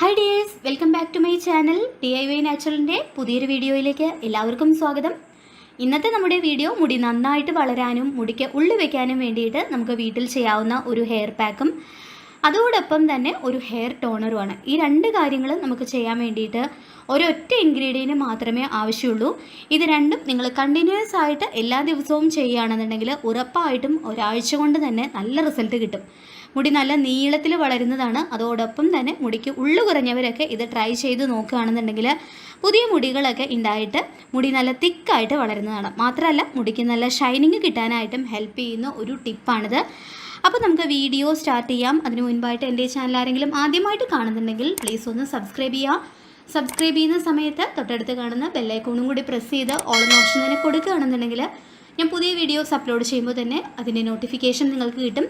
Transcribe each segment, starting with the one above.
Hi dears welcome back to my channel D I Y നാച്ചുറലിന്റെ പുതിയൊരു വീഡിയോയിലേക്ക് എല്ലാവർക്കും സ്വാഗതം. ഇന്നത്തെ നമ്മുടെ വീഡിയോ മുടി നന്നായിട്ട് വളരാനും മുടിക്ക് ഉള്ളി വെക്കാനും വേണ്ടിയിട്ട് നമുക്ക് വീട്ടിൽ ചെയ്യാവുന്ന ഒരു ഹെയർ പാക്കും അതോടൊപ്പം തന്നെ ഒരു ഹെയർ ടോണറുമാണ് ഈ രണ്ട് കാര്യങ്ങളും നമുക്ക് ചെയ്യാൻ വേണ്ടിയിട്ട് ഒരൊറ്റ ഇൻഗ്രീഡിയന്റ് മാത്രമേ ആവശ്യമുള്ളൂ. ഇത് രണ്ടും നിങ്ങൾ കണ്ടിന്യൂസ് ആയിട്ട് എല്ലാ ദിവസവും ചെയ്യുകയാണെന്നുണ്ടെങ്കിൽ ഉറപ്പായിട്ടും ഒരാഴ്ച കൊണ്ട് തന്നെ നല്ല റിസൾട്ട് കിട്ടും. മുടി നല്ല നീളത്തിൽ വളരുന്നതാണ്. അതോടൊപ്പം തന്നെ മുടിക്ക് ഉള്ളു കുറഞ്ഞവരൊക്കെ ഇത് ട്രൈ ചെയ്ത് നോക്കുകയാണെന്നുണ്ടെങ്കിൽ പുതിയ മുടികളൊക്കെ ഉണ്ടായിട്ട് മുടി നല്ല തിക്കായിട്ട് വളരുന്നതാണ്. മാത്രമല്ല മുടിക്ക് നല്ല ഷൈനിങ് കിട്ടാനായിട്ടും ഹെൽപ്പ് ചെയ്യുന്ന ഒരു ടിപ്പാണിത് അപ്പോൾ നമുക്ക് വീഡിയോ സ്റ്റാർട്ട് ചെയ്യാം. അതിന് മുൻപായിട്ട് എന്റെ ചാനൽ ആരെങ്കിലും ആദ്യമായിട്ട് കാണുന്നുണ്ടെങ്കിൽ പ്ലീസ് ഒന്ന് സബ്സ്ക്രൈബ് ചെയ്യുക. സബ്സ്ക്രൈബ് ചെയ്യുന്ന സമയത്ത് തൊട്ടടുത്ത് കാണുന്ന ബെല്ലൈക്കോണും കൂടി പ്രസ് ചെയ്ത് ഓൾ ഓപ്ഷൻ തന്നെ കൊടുക്കുകയാണെന്നുണ്ടെങ്കിൽ ഞാൻ പുതിയ വീഡിയോസ് അപ്ലോഡ് ചെയ്യുമ്പോൾ തന്നെ അതിന്റെ നോട്ടിഫിക്കേഷൻ നിങ്ങൾക്ക് കിട്ടും.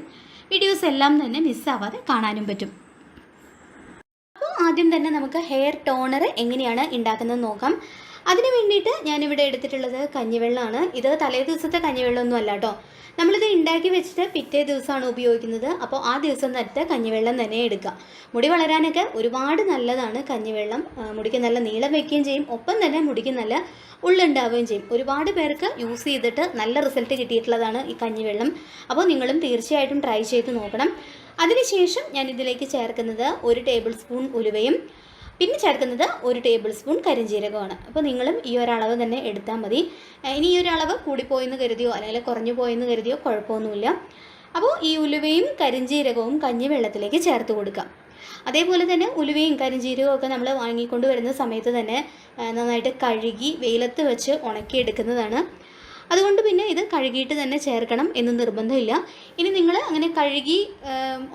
വീഡിയോസ് എല്ലാം തന്നെ മിസ്സാവാതെ കാണാനും പറ്റും. അപ്പോൾ ആദ്യം തന്നെ നമുക്ക് ഹെയർ ടോണർ എങ്ങനെയാണ് ഉണ്ടാക്കുന്നത് നോക്കാം. അതിന് വേണ്ടിയിട്ട് ഞാനിവിടെ എടുത്തിട്ടുള്ളത് കഞ്ഞിവെള്ളമാണ് ഇത് തലേ ദിവസത്തെ കഞ്ഞിവെള്ളമൊന്നും അല്ല കേട്ടോ നമ്മളിത് ഉണ്ടാക്കി വെച്ചിട്ട് പിറ്റേ ദിവസമാണ് ഉപയോഗിക്കുന്നത്. അപ്പോൾ ആ ദിവസം നേരത്തെ കഞ്ഞിവെള്ളം തന്നെ എടുക്കുക മുടി വളരാനൊക്കെ ഒരുപാട് നല്ലതാണ് കഞ്ഞിവെള്ളം. മുടിക്ക് നല്ല നീളം വയ്ക്കുകയും ചെയ്യും. ഒപ്പം തന്നെ മുടിക്ക് നല്ല ഉള്ളുണ്ടാവുകയും ചെയ്യും. ഒരുപാട് പേർക്ക് യൂസ് ചെയ്തിട്ട് നല്ല റിസൾട്ട് കിട്ടിയിട്ടുള്ളതാണ് ഈ കഞ്ഞിവെള്ളം. അപ്പോൾ നിങ്ങളും തീർച്ചയായിട്ടും ട്രൈ ചെയ്ത് നോക്കണം. അതിനുശേഷം ഞാൻ ഇതിലേക്ക് ചേർക്കുന്നത് ഒരു ടേബിൾ സ്പൂൺ ഉലുവയും പിന്നെ ചേർക്കുന്നത് ഒരു ടേബിൾ സ്പൂൺ കരിഞ്ജീരകമാണ് അപ്പോൾ നിങ്ങളും ഈ ഒരളവ് തന്നെ എടുത്താൽ മതി. ഇനി ഈ ഒരളവ് കൂടിപ്പോയെന്ന് കരുതിയോ അല്ലെങ്കിൽ കുറഞ്ഞു പോയെന്ന് കരുതിയോ കുഴപ്പമൊന്നുമില്ല. അപ്പോൾ ഈ ഉലുവയും കരിഞ്ചീരകവും കഞ്ഞി വെള്ളത്തിലേക്ക് ചേർത്ത് കൊടുക്കാം. അതേപോലെ തന്നെ ഉലുവയും കരിഞ്ചീരകവും ഒക്കെ നമ്മൾ വാങ്ങിക്കൊണ്ട് വരുന്ന സമയത്ത് തന്നെ നന്നായിട്ട് കഴുകി വെയിലത്ത് വെച്ച് ഉണക്കിയെടുക്കുന്നതാണ് അതുകൊണ്ട് പിന്നെ ഇത് കഴുകിയിട്ട് തന്നെ ചേർക്കണം എന്ന് നിർബന്ധമില്ല. ഇനി നിങ്ങൾ അങ്ങനെ കഴുകി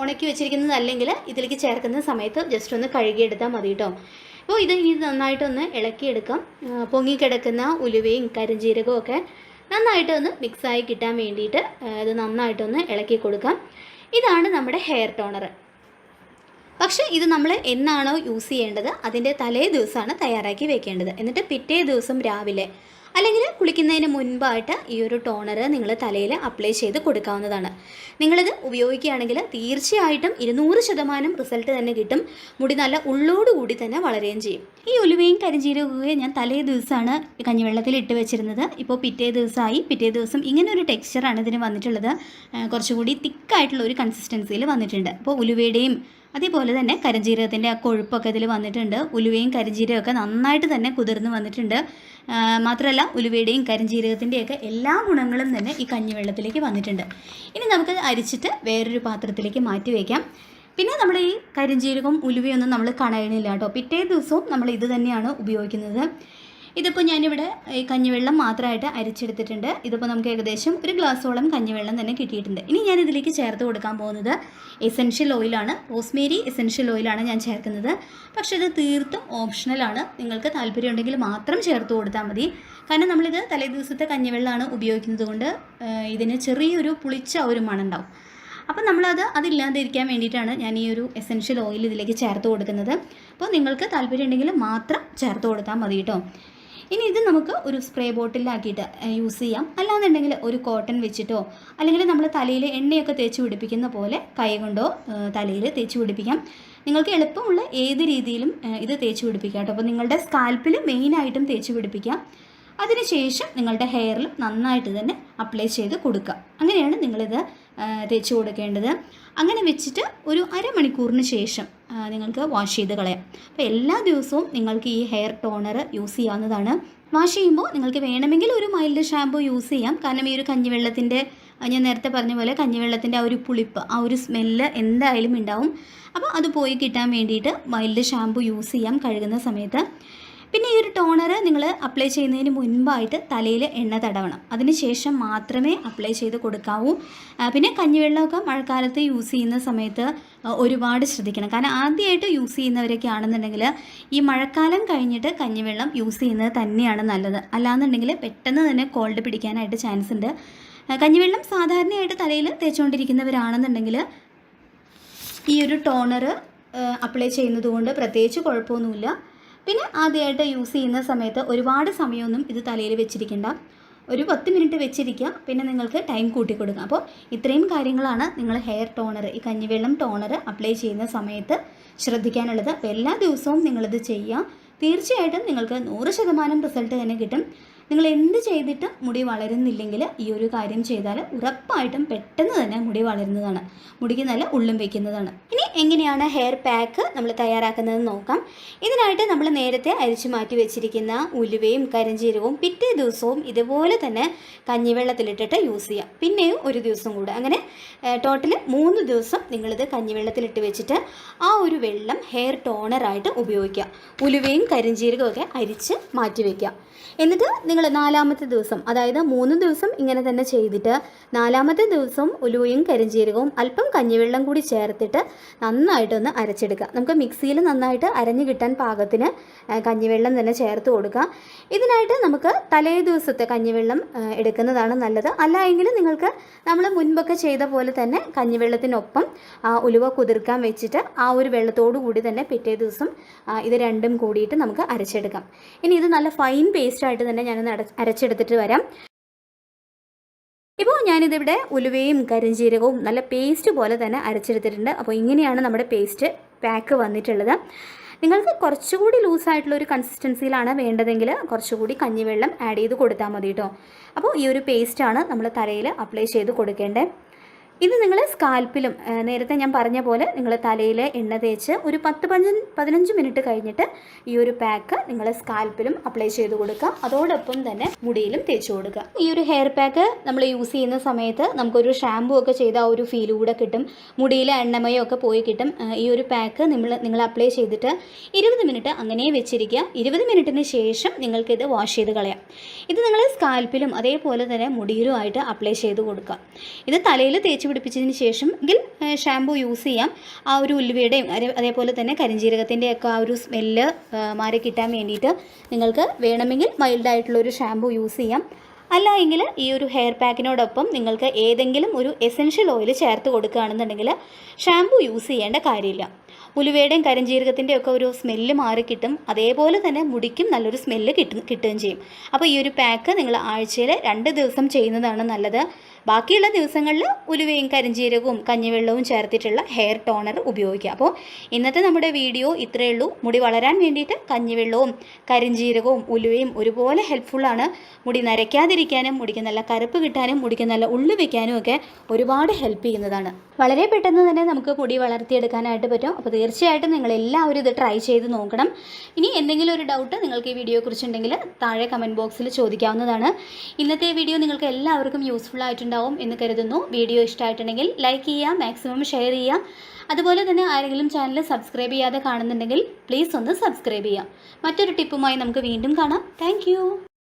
ഉണക്കി വെച്ചിരിക്കുന്നതല്ലെങ്കിൽ ഇതിലേക്ക് ചേർക്കുന്ന സമയത്ത് ജസ്റ്റ് ഒന്ന് കഴുകിയെടുത്താൽ മതി കേട്ടോ അപ്പോൾ ഇത് ഇനി നന്നായിട്ടൊന്ന് ഇളക്കിയെടുക്കാം. പൊങ്ങിക്കിടക്കുന്ന ഉലുവയും കരിഞ്ജീരകവും ഒക്കെ നന്നായിട്ടൊന്ന് മിക്സായി കിട്ടാൻ വേണ്ടിയിട്ട് ഇത് നന്നായിട്ടൊന്ന് ഇളക്കി കൊടുക്കാം. ഇതാണ് നമ്മുടെ ഹെയർ ടോണർ പക്ഷേ ഇത് നമ്മൾ എന്നാണോ യൂസ് ചെയ്യേണ്ടത്? അതിന്റെ തലേ ദിവസമാണ് തയ്യാറാക്കി വെക്കേണ്ടത്. എന്നിട്ട് പിറ്റേ ദിവസം രാവിലെ അല്ലെങ്കിൽ കുളിക്കുന്നതിന് മുൻപായിട്ട് ഈ ഒരു ടോണർ നിങ്ങൾ തലയിൽ അപ്ലൈ ചെയ്ത് കൊടുക്കാവുന്നതാണ്. നിങ്ങളിത് ഉപയോഗിക്കുകയാണെങ്കിൽ തീർച്ചയായിട്ടും ഇരുന്നൂറ് ശതമാനം റിസൾട്ട് തന്നെ കിട്ടും. മുടി നല്ല ഉള്ളോടുകൂടി തന്നെ വളരുകയും ചെയ്യും. ഈ ഉലുവയും കരിഞ്ചീരകവും ഞാൻ തലേ ദിവസമാണ് കഞ്ഞിവെള്ളത്തിൽ ഇട്ട് വെച്ചിരുന്നത്. ഇപ്പോൾ പിറ്റേ ദിവസമായി. പിറ്റേ ദിവസം ഇങ്ങനെ ഒരു ടെക്സ്ചറാണ് ഇതിന് വന്നിട്ടുള്ളത്. കുറച്ചുകൂടി തിക്കായിട്ടുള്ള ഒരു കൺസിസ്റ്റൻസിയിൽ വന്നിട്ടുണ്ട്. അപ്പോൾ ഉലുവയുടെയും അതേപോലെ തന്നെ കരിഞ്ജീരകത്തിന്റെ ആ കൊഴുപ്പൊക്കെ ഇതിൽ വന്നിട്ടുണ്ട്. ഉലുവയും കരിഞ്ജീരകവും ഒക്കെ നന്നായിട്ട് തന്നെ കുതിർന്ന് വന്നിട്ടുണ്ട്. മാത്രമല്ല ഉലുവയുടെയും കരിഞ്ജീരകത്തിന്റെയൊക്കെ എല്ലാ ഗുണങ്ങളും തന്നെ ഈ കഞ്ഞിവെള്ളത്തിലേക്ക് വന്നിട്ടുണ്ട്. ഇനി നമുക്ക് അരിച്ചിട്ട് വേറൊരു പാത്രത്തിലേക്ക് മാറ്റി വയ്ക്കാം പിന്നെ നമ്മൾ ഈ കരിഞ്ജീരകവും ഉലുവയൊന്നും നമ്മൾ കളയണില്ല കേട്ടോ. പിറ്റേ ദിവസവും നമ്മൾ ഇത് തന്നെയാണ് ഉപയോഗിക്കുന്നത്. ഇതിപ്പോൾ ഞാനിവിടെ ഈ കഞ്ഞിവെള്ളം മാത്രമായിട്ട് അരിച്ചെടുത്തിട്ടുണ്ട്. ഇതിപ്പോൾ നമുക്ക് ഏകദേശം ഒരു ഗ്ലാസ്സോളം കഞ്ഞിവെള്ളം തന്നെ കിട്ടിയിട്ടുണ്ട്. ഇനി ഞാൻ ഇതിലേക്ക് ചേർത്ത് കൊടുക്കാൻ പോകുന്നത് എസെൻഷ്യൽ ഓയിലാണ് റോസ്മേരി എസെൻഷ്യൽ ഓയിലാണ് ഞാൻ ചേർക്കുന്നത്. പക്ഷേ ഇത് തീർത്തും ഓപ്ഷണലാണ് നിങ്ങൾക്ക് താല്പര്യമുണ്ടെങ്കിൽ മാത്രം ചേർത്ത് കൊടുത്താൽ മതി. കാരണം നമ്മളിത് തലേ ദിവസത്തെ കഞ്ഞിവെള്ളമാണ് ഉപയോഗിക്കുന്നത് കൊണ്ട് ഇതിന് ചെറിയൊരു പുളിച്ച ഒരു മണുണ്ടാവും അപ്പം നമ്മളത് അതില്ലാതിരിക്കാൻ വേണ്ടിയിട്ടാണ് ഞാൻ ഈ ഒരു എസെൻഷ്യൽ ഓയിൽ ഇതിലേക്ക് ചേർത്ത് കൊടുക്കുന്നത്. അപ്പോൾ നിങ്ങൾക്ക് താല്പര്യം ഉണ്ടെങ്കിൽ മാത്രം ചേർത്ത് കൊടുത്താൽ മതി കേട്ടോ. ഇനി ഇത് നമുക്ക് ഒരു സ്പ്രേ ബോട്ടിലാക്കിയിട്ട് യൂസ് ചെയ്യാം. അല്ലാന്നുണ്ടെങ്കിൽ ഒരു കോട്ടൺ വെച്ചിട്ടോ അല്ലെങ്കിൽ നമ്മൾ തലയിൽ എണ്ണയൊക്കെ തേച്ച് പിടിപ്പിക്കുന്ന പോലെ കൈ കൊണ്ടോ തലയിൽ തേച്ച് പിടിപ്പിക്കാം. നിങ്ങൾക്ക് എളുപ്പമുള്ള ഏത് രീതിയിലും ഇത് തേച്ച് പിടിപ്പിക്കാം കേട്ടോ. അപ്പോൾ നിങ്ങളുടെ സ്കാൽപ്പിൽ മെയിനായിട്ടും തേച്ച് പിടിപ്പിക്കാം. അതിനുശേഷം നിങ്ങളുടെ ഹെയറിൽ നന്നായിട്ട് തന്നെ അപ്ലൈ ചെയ്ത് കൊടുക്കുക. അങ്ങനെയാണ് നിങ്ങളിത് തേച്ച് കൊടുക്കേണ്ടത്. അങ്ങനെ വെച്ചിട്ട് ഒരു അരമണിക്കൂറിന് ശേഷം നിങ്ങൾക്ക് വാഷ് ചെയ്ത് കളയാം. അപ്പോൾ എല്ലാ ദിവസവും നിങ്ങൾക്ക് ഈ ഹെയർ ടോണർ യൂസ് ചെയ്യാവുന്നതാണ്. വാഷ് ചെയ്യുമ്പോൾ നിങ്ങൾക്ക് വേണമെങ്കിൽ ഒരു മൈൽഡ് ഷാമ്പൂ യൂസ് ചെയ്യാം. കാരണം ഈ ഒരു കഞ്ഞിവെള്ളത്തിന്റെ ഞാൻ നേരത്തെ പറഞ്ഞ പോലെ കഞ്ഞിവെള്ളത്തിന്റെ ആ ഒരു പുളിപ്പ് ആ ഒരു സ്മെല്ല് എന്തായാലും ഉണ്ടാവും. അപ്പോൾ അത് പോയി കിട്ടാൻ വേണ്ടിയിട്ട് മൈൽഡ് ഷാമ്പൂ യൂസ് ചെയ്യാം കഴുകുന്ന സമയത്ത്. പിന്നെ ഈ ഒരു ടോണർ നിങ്ങൾ അപ്ലൈ ചെയ്യുന്നതിന് മുൻപായിട്ട് തലയിൽ എണ്ണ തടവണം. അതിനുശേഷം മാത്രമേ അപ്ലൈ ചെയ്ത് കൊടുക്കാവൂ. പിന്നെ കഞ്ഞിവെള്ളമൊക്കെ മഴക്കാലത്ത് യൂസ് ചെയ്യുന്ന സമയത്ത് ഒരുപാട് ശ്രദ്ധിക്കണം. കാരണം ആദ്യമായിട്ട് യൂസ് ചെയ്യുന്നവരൊക്കെ ആണെന്നുണ്ടെങ്കിൽ ഈ മഴക്കാലം കഴിഞ്ഞിട്ട് കഞ്ഞിവെള്ളം യൂസ് ചെയ്യുന്നത് തന്നെയാണ് നല്ലത്. അല്ലാന്നുണ്ടെങ്കിൽ പെട്ടെന്ന് തന്നെ കോൾഡ് പിടിക്കാനായിട്ട് ചാൻസ് ഉണ്ട്. കഞ്ഞിവെള്ളം സാധാരണയായിട്ട് തലയിൽ തേച്ചുകൊണ്ടിരിക്കുന്നവരാണെന്നുണ്ടെങ്കിൽ ഈ ഒരു ടോണർ അപ്ലൈ ചെയ്യുന്നത് കൊണ്ട് പ്രത്യേകിച്ച് കുഴപ്പമൊന്നുമില്ല. പിന്നെ ആദ്യമായിട്ട് യൂസ് ചെയ്യുന്ന സമയത്ത് ഒരുപാട് സമയമൊന്നും ഇത് തലയിൽ വെച്ചിരിക്കേണ്ട. ഒരു പത്ത് മിനിറ്റ് വെച്ചിരിക്കുക പിന്നെ നിങ്ങൾക്ക് ടൈം കൂട്ടി കൊടുക്കാം അപ്പോൾ ഇത്രയും കാര്യങ്ങളാണ് നിങ്ങൾ ഹെയർ ടോണർ ഈ കഞ്ഞിവെള്ളം ടോണർ അപ്ലൈ ചെയ്യുന്ന സമയത്ത് ശ്രദ്ധിക്കാനുള്ളത്. എല്ലാ ദിവസവും നിങ്ങളിത് ചെയ്യുക തീർച്ചയായിട്ടും നിങ്ങൾക്ക് നൂറ് ശതമാനം റിസൾട്ട് തന്നെ കിട്ടും. നിങ്ങൾ എന്ത് ചെയ്തിട്ടും മുടി വളരുന്നില്ലെങ്കിൽ ഈ ഒരു കാര്യം ചെയ്താൽ ഉറപ്പായിട്ടും പെട്ടെന്ന് തന്നെ മുടി വളരുന്നതാണ്. മുടിക്ക് നല്ല ഉള്ളും വെക്കുന്നതാണ്. ഇനി എങ്ങനെയാണ് ഹെയർ പാക്ക് നമ്മൾ തയ്യാറാക്കുന്നത് നോക്കാം. ഇതിനായിട്ട് നമ്മൾ നേരത്തെ അരിച്ചു മാറ്റി വെച്ചിരിക്കുന്ന ഉലുവയും കരിഞ്ചീരവും പിറ്റേ ദിവസവും ഇതുപോലെ തന്നെ കഞ്ഞിവെള്ളത്തിലിട്ടിട്ട് യൂസ് ചെയ്യാം. പിന്നെയും ഒരു ദിവസം കൂടെ. അങ്ങനെ ടോട്ടൽ മൂന്ന് ദിവസം നിങ്ങളിത് കഞ്ഞിവെള്ളത്തിലിട്ട് വെച്ചിട്ട് ആ ഒരു വെള്ളം ഹെയർ ടോണറായിട്ട് ഉപയോഗിക്കുക. ഉലുവയും കരിഞ്ജീരകവും ഒക്കെ അരിച്ച് മാറ്റി വയ്ക്കുക എന്നിട്ട് നിങ്ങൾ നാലാമത്തെ ദിവസം അതായത് മൂന്ന് ദിവസം ഇങ്ങനെ തന്നെ ചെയ്തിട്ട് നാലാമത്തെ ദിവസം ഉലുവയും കരിഞ്ജീരകവും അല്പം കഞ്ഞിവെള്ളം കൂടി ചേർത്തിട്ട് നന്നായിട്ടൊന്ന് അരച്ചെടുക്കുക. നമുക്ക് മിക്സിയിൽ നന്നായിട്ട് അരഞ്ഞു കിട്ടാൻ പാകത്തിന് കഞ്ഞിവെള്ളം തന്നെ ചേർത്ത് കൊടുക്കുക. ഇതിനായിട്ട് നമുക്ക് തലേ ദിവസത്തെ കഞ്ഞിവെള്ളം എടുക്കുന്നതാണ് നല്ലത്. അല്ല എങ്കിൽ നിങ്ങൾക്ക് നമ്മൾ മുൻപൊക്കെ ചെയ്ത പോലെ തന്നെ കഞ്ഞിവെള്ളത്തിനൊപ്പം ഉലുവ കുതിർക്കാൻ വെച്ചിട്ട് ആ ഒരു വെള്ളത്തോടു കൂടി തന്നെ പിറ്റേ ദിവസം ഇത് രണ്ടും കൂടിയിട്ട് നമുക്ക് അരച്ചെടുക്കാം. ഇനി ഇത് നല്ല ഫൈൻ പേസ്റ്റായിട്ട് തന്നെ ഞാനൊന്ന് അരച്ചെടുത്തിട്ട് വരാം. ഇപ്പോൾ ഞാനിതിവിടെ ഉലുവയും കരിഞ്ജീരകവും നല്ല പേസ്റ്റ് പോലെ തന്നെ അരച്ചെടുത്തിട്ടുണ്ട്. അപ്പോൾ ഇങ്ങനെയാണ് നമ്മുടെ പേസ്റ്റ് പാക്ക് വന്നിട്ടുള്ളത്. നിങ്ങൾക്ക് കുറച്ചുകൂടി ലൂസായിട്ടുള്ള ഒരു കൺസിസ്റ്റൻസിയിലാണ് വേണ്ടതെങ്കിൽ കുറച്ചുകൂടി കഞ്ഞിവെള്ളം ആഡ് ചെയ്ത് കൊടുത്താൽ മതി കേട്ടോ അപ്പോൾ ഈ ഒരു പേസ്റ്റാണ് നമ്മൾ തലയിൽ അപ്ലൈ ചെയ്ത് കൊടുക്കേണ്ടത്. ഇത് നിങ്ങൾ സ്കാൽപ്പിലും നേരത്തെ ഞാൻ പറഞ്ഞ പോലെ നിങ്ങൾ തലയിൽ എണ്ണ തേച്ച് ഒരു പത്ത് പതിനഞ്ച് പതിനഞ്ച് മിനിറ്റ് കഴിഞ്ഞിട്ട് ഈ ഒരു പാക്ക് നിങ്ങൾ സ്കാൽപ്പിലും അപ്ലൈ ചെയ്ത് കൊടുക്കുക. അതോടൊപ്പം തന്നെ മുടിയിലും തേച്ച് കൊടുക്കുക. ഈ ഒരു ഹെയർ പാക്ക് നമ്മൾ യൂസ് ചെയ്യുന്ന സമയത്ത് നമുക്കൊരു ഷാമ്പൂ ഒക്കെ ചെയ്ത ആ ഒരു ഫീൽ കൂടെ കിട്ടും. മുടിയിലെ എണ്ണമയം ഒക്കെ പോയി കിട്ടും. ഈ ഒരു പാക്ക് നിങ്ങൾ നിങ്ങൾ അപ്ലൈ ചെയ്തിട്ട് ഇരുപത് മിനിറ്റ് അങ്ങനെ വെച്ചിരിക്കുക. ഇരുപത് മിനിറ്റിന് ശേഷം നിങ്ങൾക്കിത് വാഷ് ചെയ്ത് കളയാം. ഇത് നിങ്ങൾ സ്കാൽപ്പിലും അതേപോലെ തന്നെ മുടിയിലുമായിട്ട് അപ്ലൈ ചെയ്ത് കൊടുക്കുക. ഇത് തലയിൽ തേച്ച് പിടിപ്പിച്ചതിന് ശേഷം എങ്കിൽ ഷാമ്പൂ യൂസ് ചെയ്യാം. ആ ഒരു ഉലുവയുടെയും അതേപോലെ തന്നെ കരിഞ്ജീരകത്തിന്റെ ഒക്കെ ആ ഒരു സ്മെല്ല് മാറി കിട്ടാൻ വേണ്ടിയിട്ട് നിങ്ങൾക്ക് വേണമെങ്കിൽ മൈൽഡായിട്ടുള്ളൊരു ഷാമ്പൂ യൂസ് ചെയ്യാം. അല്ല എങ്കിൽ ഈ ഒരു ഹെയർ പാക്കിനോടൊപ്പം നിങ്ങൾക്ക് ഏതെങ്കിലും ഒരു എസെൻഷ്യൽ ഓയിൽ ചേർത്ത് കൊടുക്കുകയാണെന്നുണ്ടെങ്കിൽ ഷാമ്പൂ യൂസ് ചെയ്യേണ്ട കാര്യമില്ല. ഉലുവയുടെയും കരിഞ്ജീരകത്തിന്റെയും ഒക്കെ ഒരു സ്മെല്ല് മാറി കിട്ടും. അതേപോലെ തന്നെ മുടിക്കും നല്ലൊരു സ്മെല്ല് കിട്ടും കിട്ടുകയും ചെയ്യും. അപ്പോൾ ഈ ഒരു പാക്ക് നിങ്ങൾ ആഴ്ചയിൽ രണ്ട് ദിവസം ചെയ്യുന്നതാണ് നല്ലത്. ബാക്കിയുള്ള ദിവസങ്ങളിൽ ഉലുവയും കരിഞ്ചീരകവും കഞ്ഞിവെള്ളവും ചേർത്തിട്ടുള്ള ഹെയർ ടോണർ ഉപയോഗിക്കുക അപ്പോൾ ഇന്നത്തെ നമ്മുടെ വീഡിയോ ഇത്രയേ ഉള്ളൂ. മുടി വളരാൻ വേണ്ടിയിട്ട് കഞ്ഞിവെള്ളവും കരിഞ്ചീരകവും ഉലുവയും ഒരുപോലെ ഹെൽപ്ഫുള്ളാണ് മുടി നരയ്ക്കാതിരിക്കാനും മുടിക്ക് നല്ല കറുപ്പ് കിട്ടാനും മുടിക്ക് നല്ല ഉള്ളു വയ്ക്കാനും ഒക്കെ ഒരുപാട് ഹെൽപ്പ് ചെയ്യുന്നതാണ്. വളരെ പെട്ടെന്ന് തന്നെ നമുക്ക് മുടി വളർത്തിയെടുക്കാനായിട്ട് പറ്റും. അപ്പോൾ തീർച്ചയായിട്ടും നിങ്ങൾ എല്ലാവരും ഇത് ട്രൈ ചെയ്ത് നോക്കണം. ഇനി എന്തെങ്കിലും ഒരു ഡൗട്ട് നിങ്ങൾക്ക് ഈ വീഡിയോയെ കുറിച്ചുണ്ടെങ്കിൽ താഴെ കമന്റ് ബോക്സിൽ ചോദിക്കാവുന്നതാണ്. ഇന്നത്തെ വീഡിയോ നിങ്ങൾക്ക് എല്ലാവർക്കും യൂസ്ഫുൾ ആയിട്ടുണ്ടാവും. എന്ന് കരുതുന്നു. വീഡിയോ ഇഷ്ടമായിട്ടുണ്ടെങ്കിൽ ലൈക്ക് ചെയ്യുക മാക്സിമം ഷെയർ ചെയ്യുക. അതുപോലെ തന്നെ ആരെങ്കിലും ചാനൽ സബ്സ്ക്രൈബ് ചെയ്യാതെ കാണുന്നുണ്ടെങ്കിൽ പ്ലീസ് ഒന്ന് സബ്സ്ക്രൈബ് ചെയ്യാം മറ്റൊരു ടിപ്പുമായി നമുക്ക് വീണ്ടും കാണാം. താങ്ക്